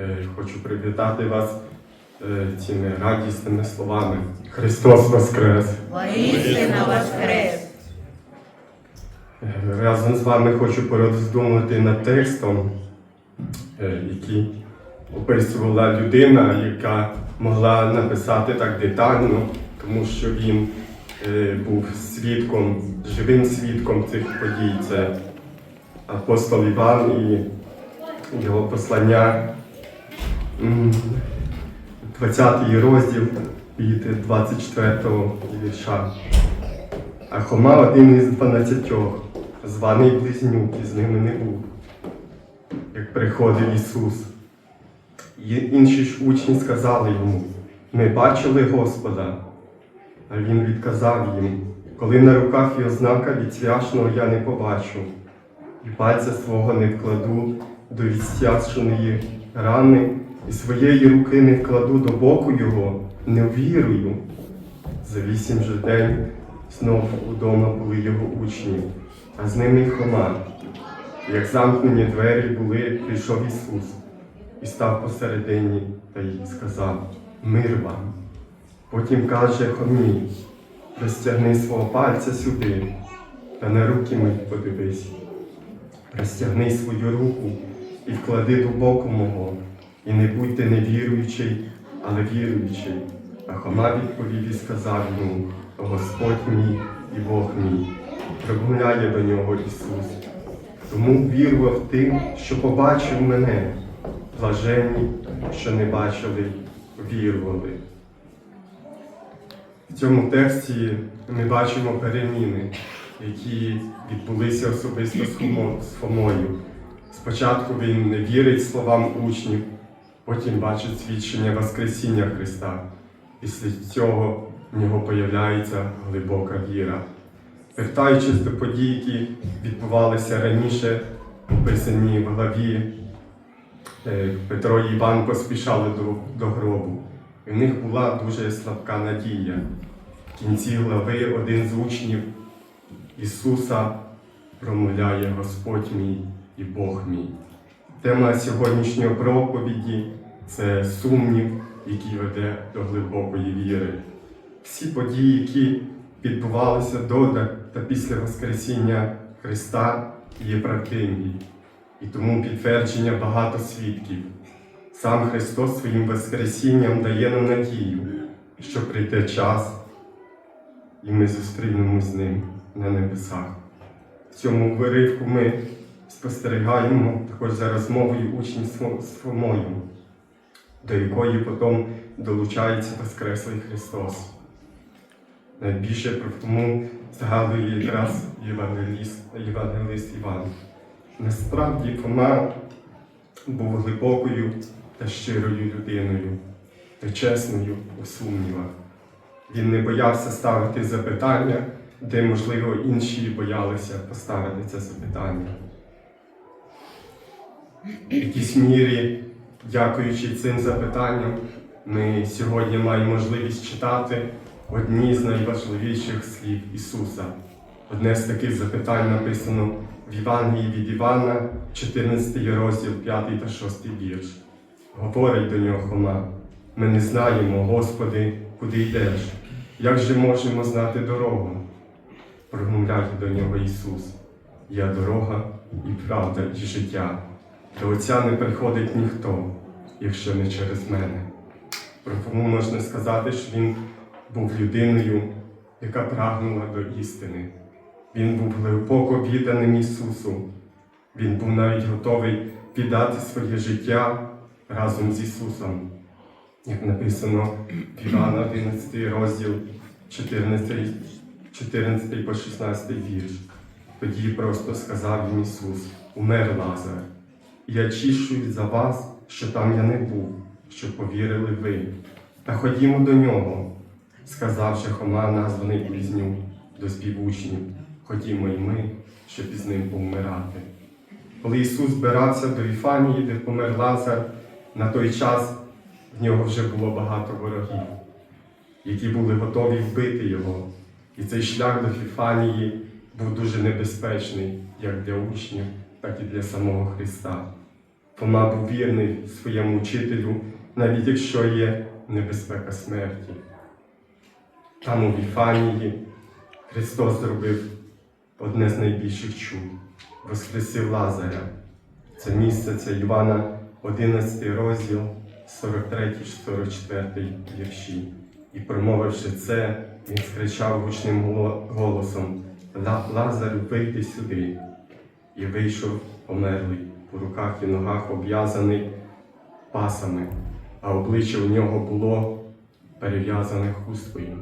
Е, Хочу привітати вас е, цими радісними словами. Христос Воскрес! Воістина воскрес! Е, Разом з вами хочу пороздумувати над текстом, який описувала людина, яка могла написати так детально, тому що він був свідком, живим свідком цих подій. Це апостол Іван і його послання, 20 розділ від 24 вірша. А Хома один із дванадцятьох, званий близнюк, і з ними не був, як приходив Ісус. Інші ж учні сказали йому, ми бачили Господа. А він відказав їм, коли на руках і ознака від свячного я не побачу, і пальця свого не вкладу до відстяженої рани, і своєї руки не вкладу до боку його, не вірую. За вісім же день знов удома були його учні, а з ними й Хома. Як замкнені двері були, прийшов Ісус і став посередині та й сказав Мир вам. Потім каже Хомі, розтягни свого пальця сюди, та на руки мої подивись. Розтягни свою руку і вклади до боку мого, і не будьте невіруючий, але віруючий. А Хома відповів і сказав йому, Господь мій і Бог мій, промовляє до нього Ісус. Тому вірував тим, що побачив мене, блаженні, що не бачили, вірували. В цьому тексті ми бачимо переміни, які відбулися особисто з Хомо- з Фомою. Спочатку він не вірить словам учнів, потім бачить свідчення Воскресіння Христа. Після цього в нього появляється глибока віра. Вертаючись до подій, які відбувалися раніше, описані в главі, е, Петро і Іван поспішали до, до гробу. І в них була дуже слабка надія. В кінці глави один з учнів Ісуса промовляє Господь мій і Бог мій. Тема сьогоднішньої проповіді це сумнів, який веде до глибокої віри. Всі події, які відбувалися до та- після Воскресіння Христа, є правдиві, і тому підтвердження багато свідків. Сам Христос своїм Воскресінням дає нам надію, що прийде час, і ми зустрінемось з ним на небесах. В цьому виривку ми спостерігаємо також за розмовою учнів з Фомою, до якої потім долучається Воскреслий Христос. Найбільше про Фому згадує якраз євангеліст, євангелист Іван. Насправді Фома був глибокою та щирою людиною, та чесною у сумнівах. Він не боявся ставити запитання, де, можливо, інші боялися поставити це запитання. В якійсь мірі, дякуючи цим запитанням, ми сьогодні маємо можливість читати одні з найважливіших слів Ісуса. Одне з таких запитань написано в Євангелії від Івана, 14 розділ, 5 та 6 вірш. Говорить до нього Хома, ми не знаємо, Господи, куди йдеш, як же можемо знати дорогу? Промовляє до нього Ісус, я дорога і правда, і життя. До Отця не приходить ніхто, якщо не через мене. Про Фому можна сказати, що він був людиною, яка прагнула до істини. Він був глибоко відданим Ісусу. Він був навіть готовий віддати своє життя разом з Ісусом. Як написано в Івана 11 розділ 14, 14 по 16 вірш. Тоді просто сказав їм Ісус, умер Лазар. Я чішую за вас, що там я не був, щоб повірили ви. Та ходімо до нього, сказавши Хома, названий близнюк, до співучнів, ходімо й ми, щоб із ним повмирати. Коли Ісус збирався до Віфанії, де помер Лазар, на той час в нього вже було багато ворогів, які були готові вбити його. І цей шлях до Фіфанії був дуже небезпечний як для учнів, так і для самого Христа. Фома був вірний своєму учителю, навіть якщо є небезпека смерті. Там у Віфанії Христос зробив одне з найбільших чуд воскресив Лазаря. Це місце, це Івана, 11 розділ, 43-44 вірші. І промовивши це, він скричав гучним голосом «Ла- Лазарю, вийди сюди. І вийшов померлий, по руках і ногах обв'язаний пасами, а обличчя у нього було перев'язане хусткою.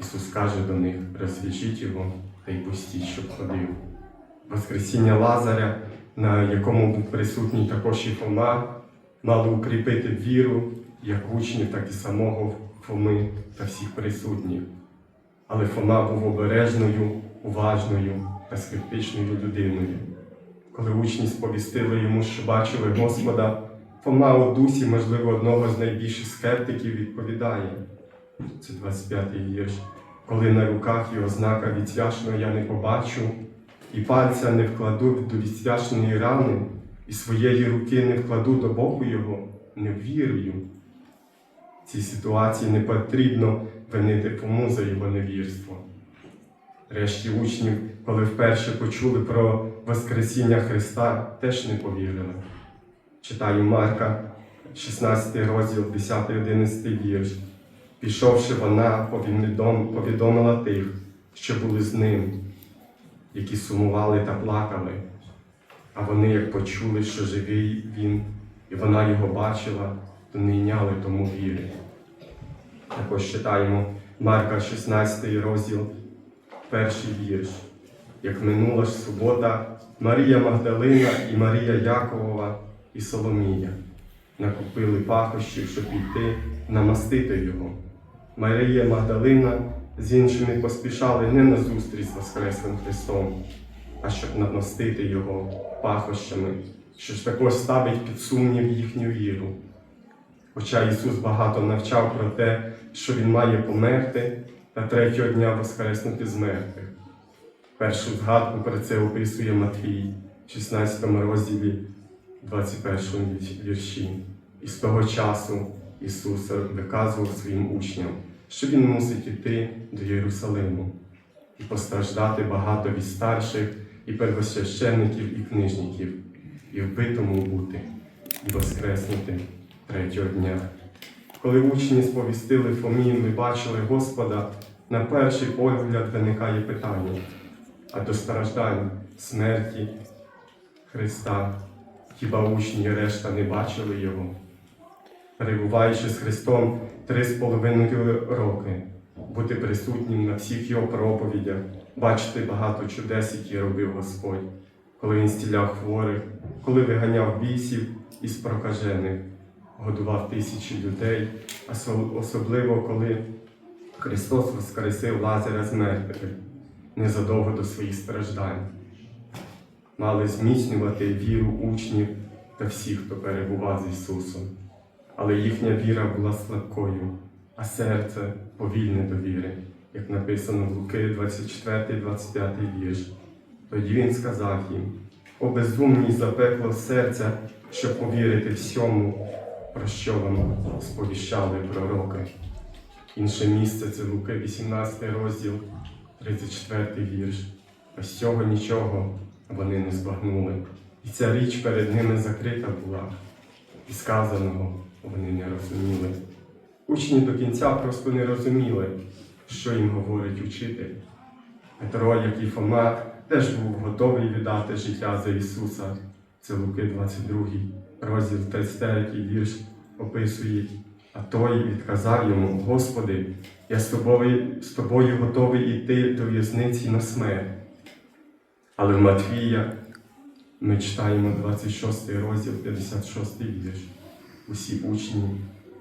Ісус каже до них: розв'яжіть його та й пустіть, щоб ходив. Воскресіння Лазаря, на якому був присутній також і Фома, мало укріпити віру як учнів, так і самого Фоми та всіх присутніх. Але Фома був обережною, уважною та скептичною людиною. Коли учні сповістили йому, що бачили Господа, Фома дусі, можливо, одного з найбільших скептиків відповідає. Це 25-й вірш. Коли на руках його знака відсвячного я не побачу, і пальця не вкладу до відсвяченої рани, і своєї руки не вкладу до боку його, не вірую. В цій ситуації не потрібно винити Фому за його невірство. Решті учнів, коли вперше почули про Воскресіння Христа, теж не повірили. Читаю Марка, 16 розділ, 10-11 вірш. Пішовши вона, повідомила тих, що були з ним, які сумували та плакали. А вони, як почули, що живий він, і вона його бачила, то не йняли тому віри. Також читаємо Марка, 16 розділ, перший вірш. Як минула ж субота, Марія Магдалина і Марія Яковова і Соломія накупили пахощів, щоб піти намастити його. Марія Магдалина з іншими поспішали не на зустріч з Воскреслим Христом, а щоб намастити його пахощами, що ж також ставить під сумнів їхню віру. Хоча Ісус багато навчав про те, що Він має померти та третього дня воскреснути з мертвих. Першу згадку про це описує Матвій, 16 розділі, 21 вірші. І з того часу Ісус виказував своїм учням, що Він мусить іти до Єрусалиму і постраждати багато від старших і первосвященників і книжників, і вбитому бути, і воскреснути третього дня. Коли учні сповістили Фомі, ми бачили Господа, на перший погляд виникає питання, а до страждань, смерті Христа, хіба учні і решта не бачили Його? Перебуваючи з Христом три з половиною роки, бути присутнім на всіх Його проповідях, бачити багато чудес, які робив Господь, коли Він стіляв хворих, коли виганяв бісів із прокажених, годував тисячі людей, особливо коли Христос воскресив Лазаря з мертвих незадовго до своїх страждань. Мали зміцнювати віру учнів та всіх, хто перебував з Ісусом. Але їхня віра була слабкою, а серце повільне до віри, як написано в Луки 24-25 вірш. Тоді він сказав їм: О безумні запекло серця, щоб повірити всьому, про що вам сповіщали пророки. Інше місце це Луки, 18 розділ, 34 вірш. Ось цього нічого вони не збагнули. І ця річ перед ними закрита була, і сказаного вони не розуміли. Учні до кінця просто не розуміли, що їм говорить учитель. Петро, як і Фома, теж був готовий віддати життя за Ісуса. Це Луки 22, розділ 33 вірш описує. А той відказав йому, Господи, я з тобою, з тобою готовий йти до в'язниці на смерть. Але в Матвія ми читаємо 26 розділ, 56 вірш. Усі учні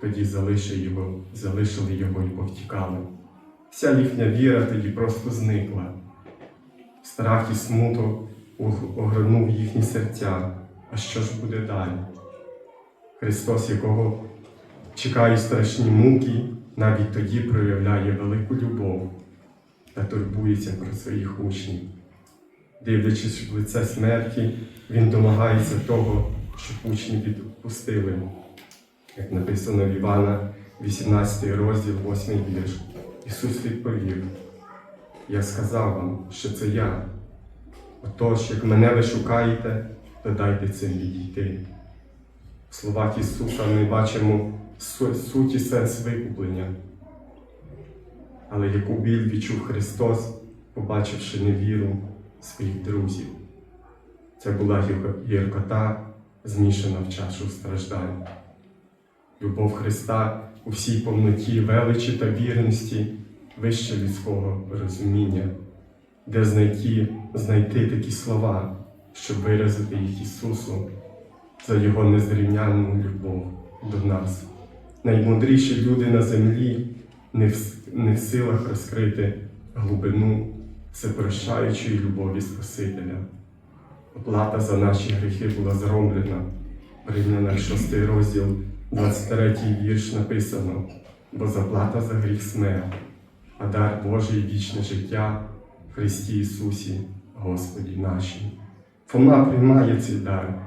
тоді залишили його, залишили його і повтікали. Вся їхня віра тоді просто зникла. Страх і смуток ог- огорнув їхні серця. А що ж буде далі? Христос, якого чекають страшні муки, навіть тоді проявляє велику любов та турбується про своїх учнів. Дивлячись в лице смерті, він домагається того, щоб учні відпустили. Як написано в Івана, 18 розділ, 8 вірш. Ісус відповів: Я сказав вам, що це я. Отож, як мене ви шукаєте, то дайте цим відійти. В словах Ісуса ми бачимо суть і сенс викуплення. Але яку біль відчув Христос, побачивши невіру своїх друзів. Це була гіркота, змішана в чашу страждань. Любов Христа у всій повноті величі та вірності вище людського розуміння, де знайти, знайти такі слова, щоб виразити їх Ісусу за Його незрівнянну любов до нас. Наймудріші люди на землі не в, не в силах розкрити глибину всепрощаючої любові Спасителя. Оплата за наші гріхи була зроблена. Римляна 6 розділ, 23 вірш написано, бо заплата за гріх смерть, а дар Божий вічне життя в Христі Ісусі, Господі нашій. Фома приймає цей дар.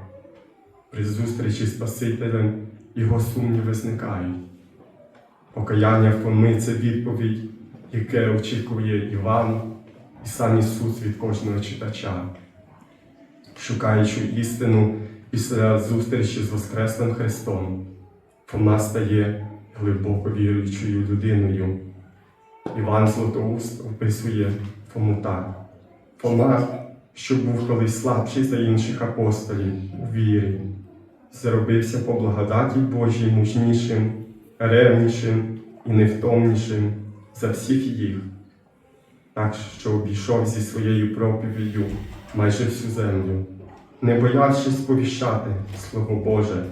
При зустрічі з Спасителем його сумніви зникають. Покаяння Фоми це відповідь, яке очікує Іван і сам Ісус від кожного читача. Шукаючи істину після зустрічі з Воскреслим Христом, Фома стає глибоко віруючою людиною. Іван Златоуст описує Фому так. Фома, що був колись слабший за інших апостолів у вірі, зробився по благодаті Божій мужнішим, ревнішим і невтомнішим за всіх їх, так що обійшов зі своєю проповіддю майже всю землю, не боявшись сповіщати Слово Боже.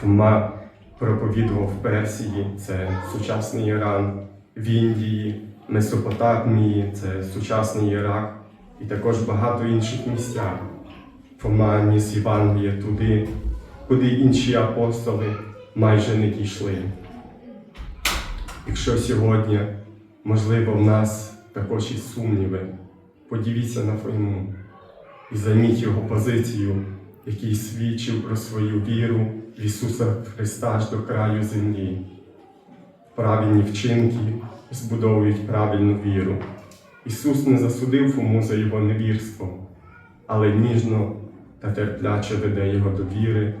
Фома проповідував в Персії, це сучасний Іран, в Індії, Месопотамії, це сучасний Ірак, і також багато інших місцях. Фома ніс Євангеліє туди, куди інші апостоли майже не дійшли. Якщо сьогодні, можливо, в нас також і сумніви, подивіться на Фому і займіть його позицію, який свідчив про свою віру в Ісуса Христа аж до краю землі. Правильні вчинки збудовують правильну віру. Ісус не засудив Фому за його невірство, але ніжно та терпляче веде його до віри,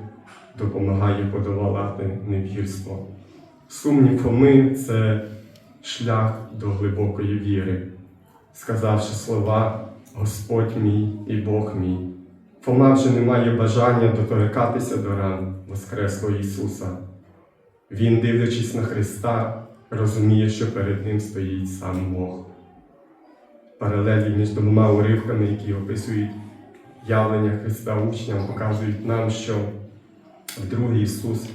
допомагає подолати невірство. Сумнів Фоми це шлях до глибокої віри, сказавши слова Господь мій і Бог мій. Фома вже не має бажання доторикатися до ран Воскреслого Ісуса. Він, дивлячись на Христа, розуміє, що перед ним стоїть сам Бог. Паралелі між двома уривками, які описують явлення Христа учням, показують нам, що вдруге Ісус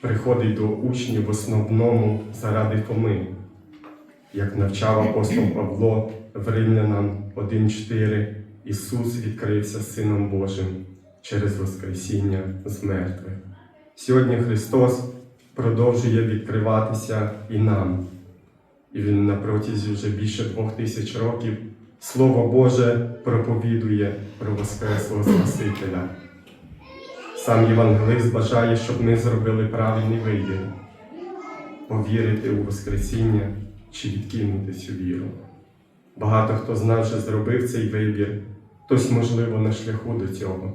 приходить до учнів в основному заради Фоми, як навчав апостол Павло в Римлянам 1.4, Ісус відкрився Сином Божим через Воскресіння з мертвих. Сьогодні Христос продовжує відкриватися і нам. І Він на протязі вже більше двох тисяч років Слово Боже проповідує про Воскреслого Спасителя. Сам Євангелист бажає, щоб ми зробили правильний вибір повірити у Воскресіння чи відкинути цю віру. Багато хто з нас вже зробив цей вибір, хтось, можливо, на шляху до цього.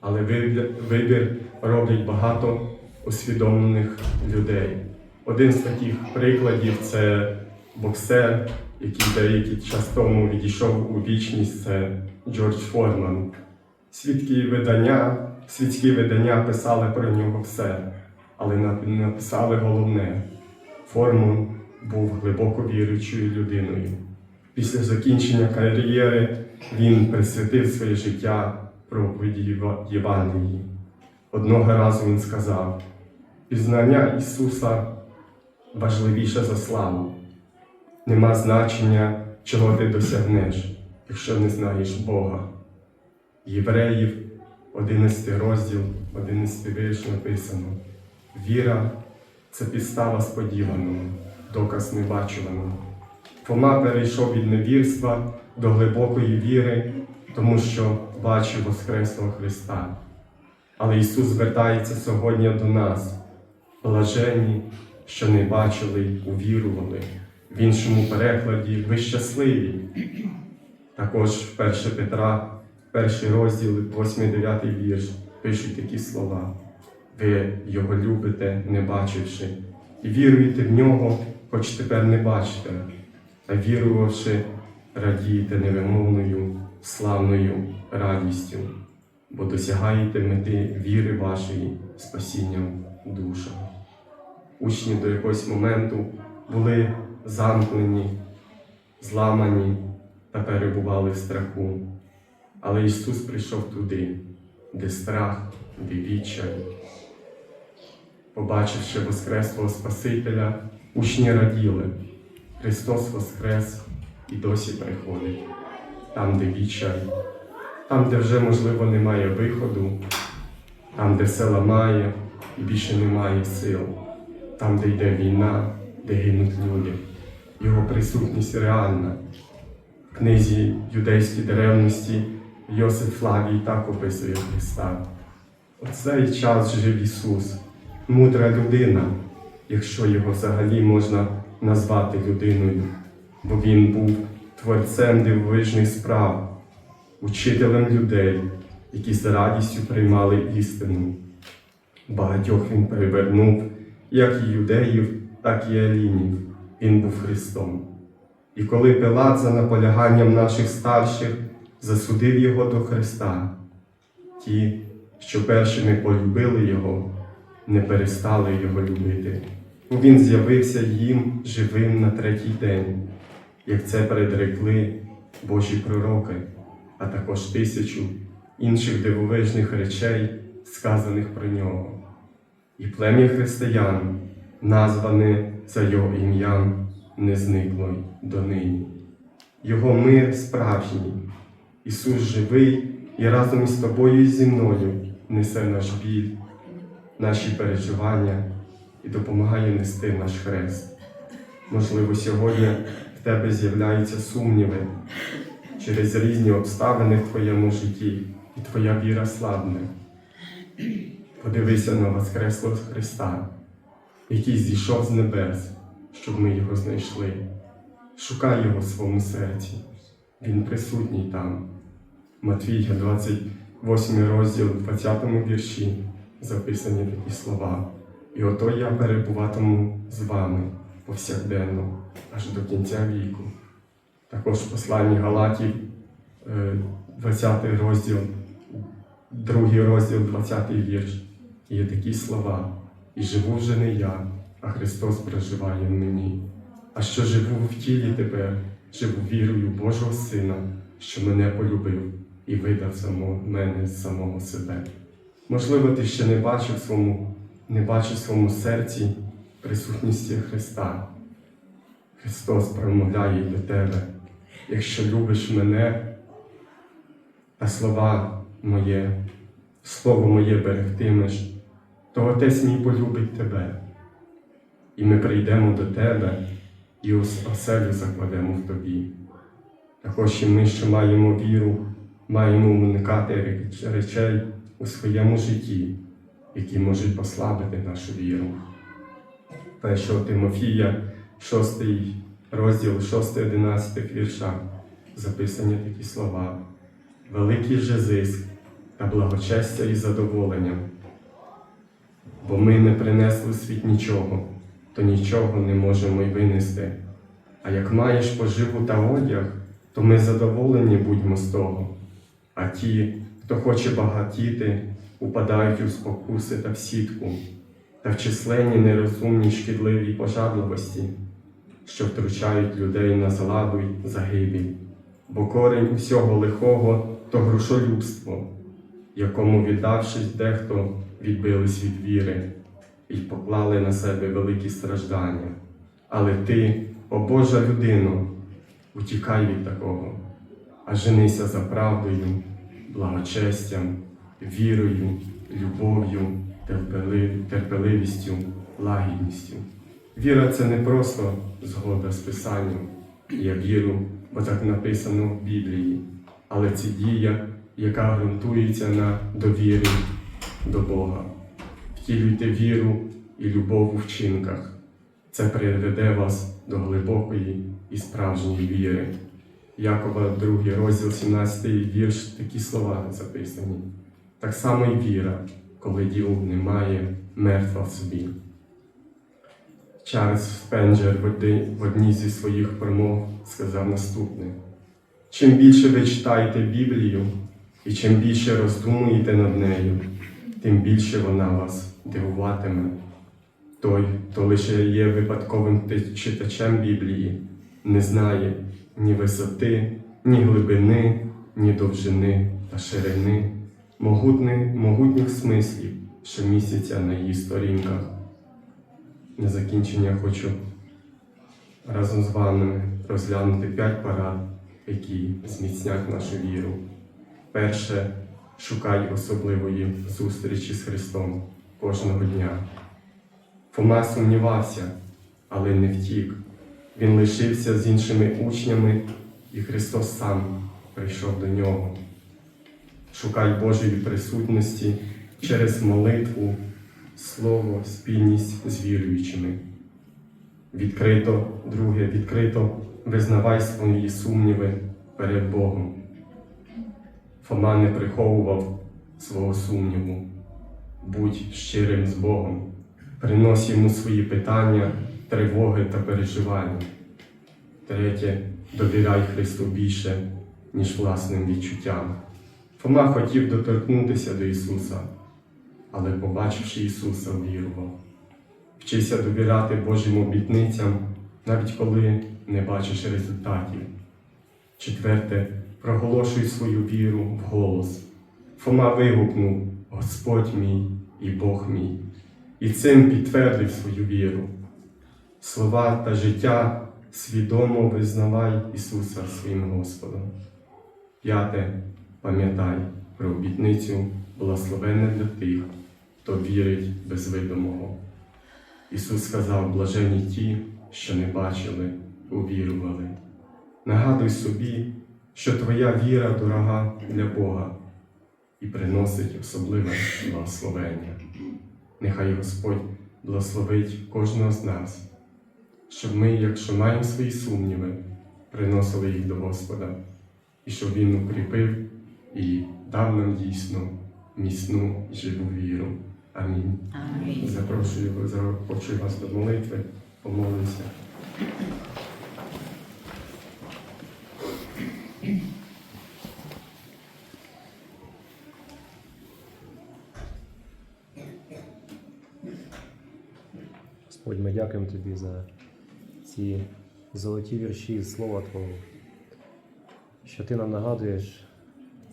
Але вибір, роблять багато усвідомлених людей. Один з таких прикладів це боксер, який деякий час тому відійшов у вічність, це Джордж Форман. Свідки видання, світські видання писали про нього все, але нап- написали головне. Форман був глибоко віруючою людиною. Після закінчення кар'єри він присвятив своє життя проповіді Євангелії. Одного разу він сказав: пізнання Ісуса важливіше за славу. Нема значення, чого ти досягнеш, якщо не знаєш Бога. Євреїв, 11 розділ, 11 вірш написано: Віра це підстава сподіваного, доказ небачуваного. Фома перейшов від невірства до глибокої віри, тому що бачив Воскреслого Христа. Але Ісус звертається сьогодні до нас. Блаженні, що не бачили увірували. В іншому перекладі ви щасливі. Також в 1 Петра, перший розділ, 8-9 вірш, пишуть такі слова. Ви його любите, не бачивши, і віруєте в нього, хоч тепер не бачите, а вірувавши, радієте невимовною, славною радістю, бо досягаєте мети віри вашої спасінням душам. Учні до якогось моменту були замкнені, зламані та перебували в страху. Але Ісус прийшов туди, де страх, де відчай. Побачивши Воскреслого Спасителя, учні раділи. Христос Воскрес і досі приходить. Там, де відчай, там, де вже, можливо, немає виходу, там, де все ламає і більше немає сил, там, де йде війна, де гинуть люди. Його присутність реальна. В книзі юдейській древності Йосиф Флавій так описує Христа. У цей час жив Ісус, мудра людина, якщо його взагалі можна назвати людиною, бо Він був творцем дивовижних справ, учителем людей, які з радістю приймали істину. Багатьох він перевернув, як і юдеїв, так і елінів. Він був Христом. І коли Пилат за наполяганням наших старших засудив його до Христа, ті, що першими полюбили його, не перестали його любити. Він з'явився їм живим на третій день, як це передрекли Божі пророки, а також тисячу інших дивовижних речей, сказаних про нього. І плем'я християн, назване за його ім'ям, не зникло й донині. Його мир справжній, Ісус живий і разом із тобою і зі мною несе наш біль, наші переживання і допомагає нести наш хрест. Можливо, сьогодні в тебе з'являються сумніви через різні обставини в твоєму житті, і твоя віра слабне. Подивися на Воскреслого Христа, який зійшов з небес, щоб ми його знайшли. Шукай його в своєму серці. Він присутній там. Матвія, 28 розділ, 20 вірші записані такі слова. І ото я перебуватиму з вами повсякденно, аж до кінця віку. Також в посланні Галатів, е, 20 розділ, 2 розділ, 20 вірш. Є такі слова. І живу вже не я, а Христос проживає в мені. А що живу в тілі тепер, живу вірою Божого Сина, що мене полюбив і видав само мене самого себе. Можливо, ти ще не бачив своєму, не бачив своєму серці присутності Христа. Христос промовляє до тебе, якщо любиш мене, та слова моє, слово моє берегтимеш, то Отець мій полюбить тебе. І ми прийдемо до тебе і ос- оселю закладемо в тобі. Також і ми, що маємо віру, маємо уникати речей у своєму житті, які можуть послабити нашу віру. 1 Тимофія, 6 розділ, 6-11 вірша, записані такі слова. Великий же зиск та благочестя і задоволення. Бо ми не принесли в світ нічого, то нічого не можемо й винести. А як маєш поживу та одяг, то ми задоволені будьмо з того. А ті, хто хоче багатіти, упадають у спокуси та в сітку, та в численні нерозумні шкідливі пожадливості, що втручають людей на зладу й загибіль. Бо корень усього лихого то грошолюбство, якому, віддавшись, дехто відбились від віри і поклали на себе великі страждання. Але ти, о Божа людино, утікай від такого, а женися за правдою, благочестям, вірою, любов'ю, терпеливістю, лагідністю. Віра це не просто згода з Писанням. Я віру, бо так написано в Біблії, але це дія, яка ґрунтується на довірі до Бога. Втілюйте віру і любов у вчинках. Це приведе вас до глибокої і справжньої віри. Якова, 2 розділ 17 вірш, такі слова записані. Так само й віра, коли діл немає, мертва в собі. Чарльз Спенджер в одній зі своїх промов сказав наступне: чим більше ви читаєте Біблію і чим більше роздумуєте над нею, тим більше вона вас дивуватиме. Той, хто лише є випадковим читачем Біблії, не знає ні висоти, ні глибини, ні довжини та ширини, могутних, могутніх смислів, що містяться на її сторінках. На закінчення хочу разом з вами розглянути п'ять порад, які зміцнять нашу віру. Перше, шукай особливої зустрічі з Христом кожного дня. Фома сумнівався, але не втік. Він лишився з іншими учнями, і Христос сам прийшов до нього. Шукай Божої присутності через молитву, слово, спільність з віруючими. Відкрито, друге, відкрито визнавай свої сумніви перед Богом. Фома не приховував свого сумніву. Будь щирим з Богом, принось йому свої питання, тривоги та переживання. Третє, довіряй Христу більше, ніж власним відчуттям. Фома хотів доторкнутися до Ісуса, але, побачивши Ісуса, вірував. Вчися довіряти Божим обітницям, навіть коли не бачиш результатів. Четверте, проголошуй свою віру в голос. Фома вигукнув Господь мій і Бог мій, і цим підтвердив свою віру. Слова та життя свідомо визнавай Ісуса своїм Господом. П'яте, пам'ятай про обітницю благословенне для тих, хто вірить без видимого. Ісус сказав, блажені ті, що не бачили, увірували. Нагадуй собі, що твоя віра дорога для Бога і приносить особливе благословення. Нехай Господь благословить кожного з нас, щоб ми, якщо маємо свої сумніви, приносили їх до Господа, і щоб Він укріпив і дав нам дійсно міцну живу віру. Амінь. Амінь. Запрошую, запрошую вас до молитви, помолимося. Господь, ми дякуємо Тобі за ці золоті вірші з Слова Твого, що Ти нам нагадуєш,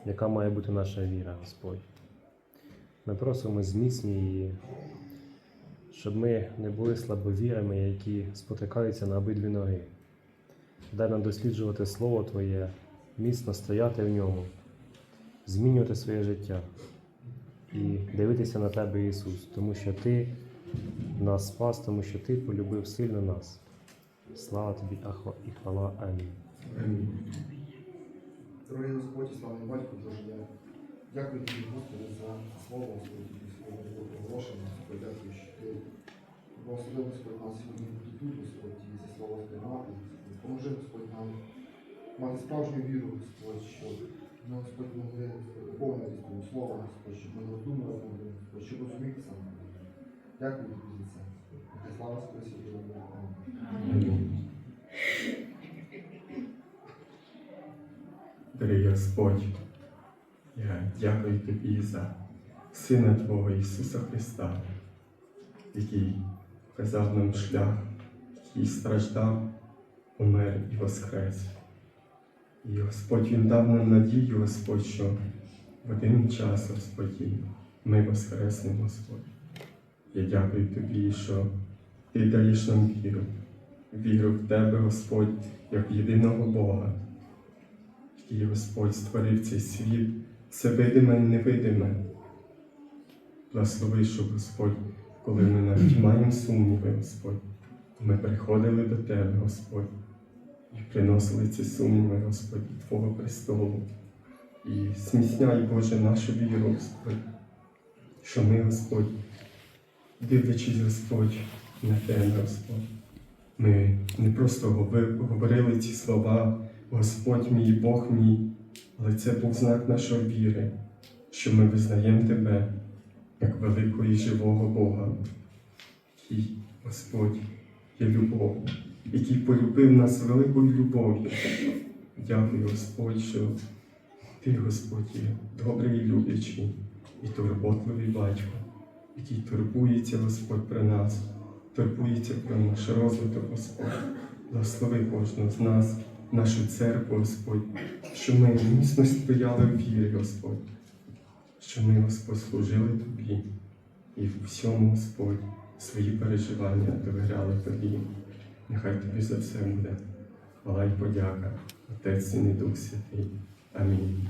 яка має бути наша віра, Господь. Ми просимо зміцнюй її, щоб ми не були слабовірами, які спотикаються на обидві ноги. Дай нам досліджувати Слово Твоє, міцно стояти в ньому, змінювати своє життя і дивитися на Тебе, Ісус, тому що Ти нас спас, тому що Ти полюбив сильно нас. Слава тобі, Ахо і хвала. Амінь. Дорогий Господь, славний батько, Боже, я дякую тобі, Господи, за слово, Господи, слово було Господи, дякую, що ти благословив, Господь, нас сьогодні бути тут, Господь, і це слово сприймати. Господь. Поможи, Господь, нам мати справжню віру, Господь, щоб ми, Господь, могли повнити Твого слова, Господь, щоб ми Господь, щоб розуміти саме. Дякую тобі за це, слава Спасі. Дорогий Господь, я дякую Тобі за Сина Твого Ісуса Христа, який показав нам шлях, який страждав, помер і воскрес. І Господь Він дав нам надію, Господь, що в один час, Господь, ми воскреснемо, Господь. Я дякую Тобі, що Ти даєш нам віру, віру в Тебе, Господь, як єдиного Бога, який Господь створив цей світ, все видиме і невидиме. Благослови, щоб Господь, коли ми навіть маємо сумніви, Господь, ми приходили до Тебе, Господь, і приносили ці сумніви, Господь, Твого престолу. І зміцняй, Боже, нашу віру, Господь. що ми, Господь, дивлячись, Господь, на Господь. Ми не просто говорили ці слова, Господь мій, Бог мій, але це був знак нашої віри, що ми визнаємо Тебе як великого і живого Бога, який, Господь, є любов, який полюбив нас великою любов'ю. Дякую, Господь, що Ти, Господь, є добрий і люблячий і турботливий батько, який турбується, Господь, про нас, турбується про наш розвиток, Господь. Благослови кожного з нас, нашу церкву, Господь, що ми міцно стояли в вірі, Господь, що ми, Господь, служили Тобі і в всьому, Господь, свої переживання довіряли Тобі. Нехай Тобі за все буде. Хвала й подяка, Отець і Дух Святий. Амінь.